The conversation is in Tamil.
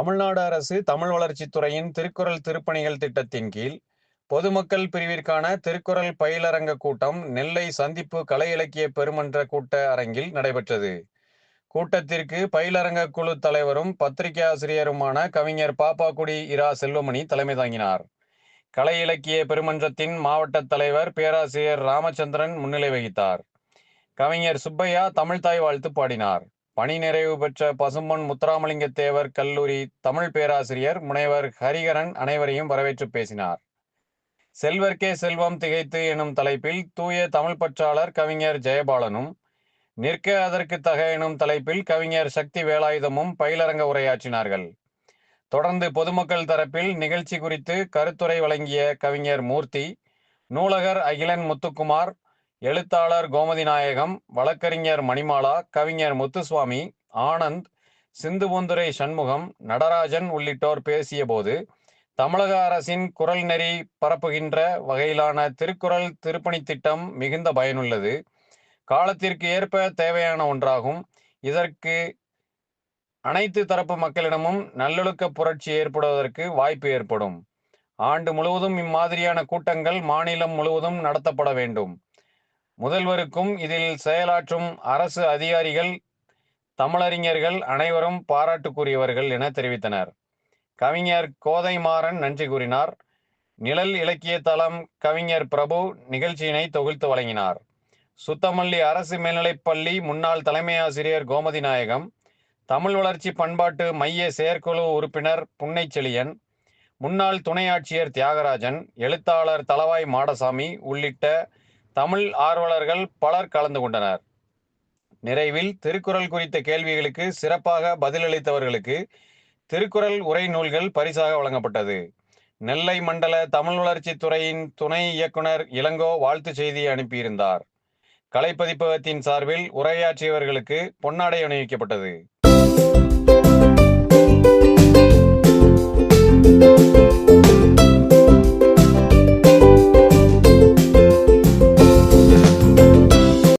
தமிழ்நாடு அரசு தமிழ் வளர்ச்சித்துறையின் திருக்குறள் திருப்பணிகள் திட்டத்தின் கீழ் பொதுமக்கள் பிரிவிற்கான திருக்குறள் பயிலரங்க கூட்டம் நெல்லை சந்திப்பு கலை இலக்கிய பெருமன்ற கூட்ட அரங்கில் நடைபெற்றது. கூட்டத்திற்கு பயிலரங்க குழு தலைவரும் பத்திரிகை ஆசிரியருமான கவிஞர் பாப்பாக்குடி இரா செல்வமணி தலைமை தாங்கினார். கலை இலக்கிய பெருமன்றத்தின் மாவட்ட தலைவர் பேராசிரியர் ராமச்சந்திரன் முன்னிலை வகித்தார். கவிஞர் சுப்பையா தமிழ்தாய் வாழ்த்து பாடினார். பணி நிறைவு பெற்ற பசும்பொன் முத்துராமலிங்க தேவர் கல்லூரி தமிழ் பேராசிரியர் முனைவர் ஹரிகரன் அனைவரையும் வரவேற்று பேசினார். செல்வர்க்கே செல்வம் திகைத்து எனும் தலைப்பில் தூய தமிழ் பற்றாளர் கவிஞர் ஜெயபாலனும் நிற்க அதற்கு தக எனும் தலைப்பில் கவிஞர் சக்தி வேலாயுதமும் பயிலரங்க உரையாற்றினார்கள். தொடர்ந்து பொதுமக்கள் தரப்பில் நிகழ்ச்சி குறித்து கருத்துரை வழங்கிய கவிஞர் மூர்த்தி நூலகர் அகிலன் முத்துக்குமார் எழுத்தாளர் கோமதி நாயகம் வழக்கறிஞர் மணிமாலா கவிஞர் முத்துசுவாமி ஆனந்த் சிந்துபூந்துரை சண்முகம் நடராஜன் உள்ளிட்டோர் பேசியபோது தமிழக அரசின் குரல் நெறி பரப்புகின்ற வகையிலான திருக்குறள் திருப்பணி திட்டம் மிகுந்த பயனுள்ளது. காலத்திற்கு ஏற்ப தேவையான ஒன்றாகும். இதற்கு அனைத்து தரப்பு மக்களிடமும் நல்லொழுக்க புரட்சி ஏற்படுவதற்கு வாய்ப்பு ஏற்படும். ஆண்டு முழுவதும் இம்மாதிரியான கூட்டங்கள் மாநிலம் முழுவதும் நடத்தப்பட வேண்டும். முதல்வருக்கும் இதில் செயலாற்றும் அரசு அதிகாரிகள் தமிழறிஞர்கள் அனைவரும் பாராட்டுக்குரியவர்கள் என தெரிவித்தனர். கவிஞர் கோதைமாறன் நன்றி கூறினார். நிழல் இலக்கிய தளம் கவிஞர் பிரபு நிகழ்ச்சியினை தொகுத்து வழங்கினார். சுத்தமல்லி அரசு மேல்நிலைப்பள்ளி முன்னாள் தலைமை ஆசிரியர் கோமதி நாயகம் தமிழ் வளர்ச்சி பண்பாட்டு மைய செயற்குழு உறுப்பினர் புன்னைச்செழியன் முன்னாள் துணை ஆட்சியர் தியாகராஜன் எழுத்தாளர் தளவாய் மாடசாமி உள்ளிட்ட தமிழ் ஆர்வலர்கள் பலர் கலந்து கொண்டனர். நிறைவில் திருக்குறள் குறித்த கேள்விகளுக்கு சிறப்பாக பதிலளித்தவர்களுக்கு திருக்குறள் உரை நூல்கள் பரிசாக வழங்கப்பட்டது. நெல்லை மண்டல தமிழ் வளர்ச்சி துறையின் துணை இயக்குனர் இளங்கோ வாழ்த்து செய்தி அனுப்பியிருந்தார். கலைப்பதிப்பகத்தின் சார்பில் உரையாற்றியவர்களுக்கு பொன்னாடை அணிவிக்கப்பட்டது.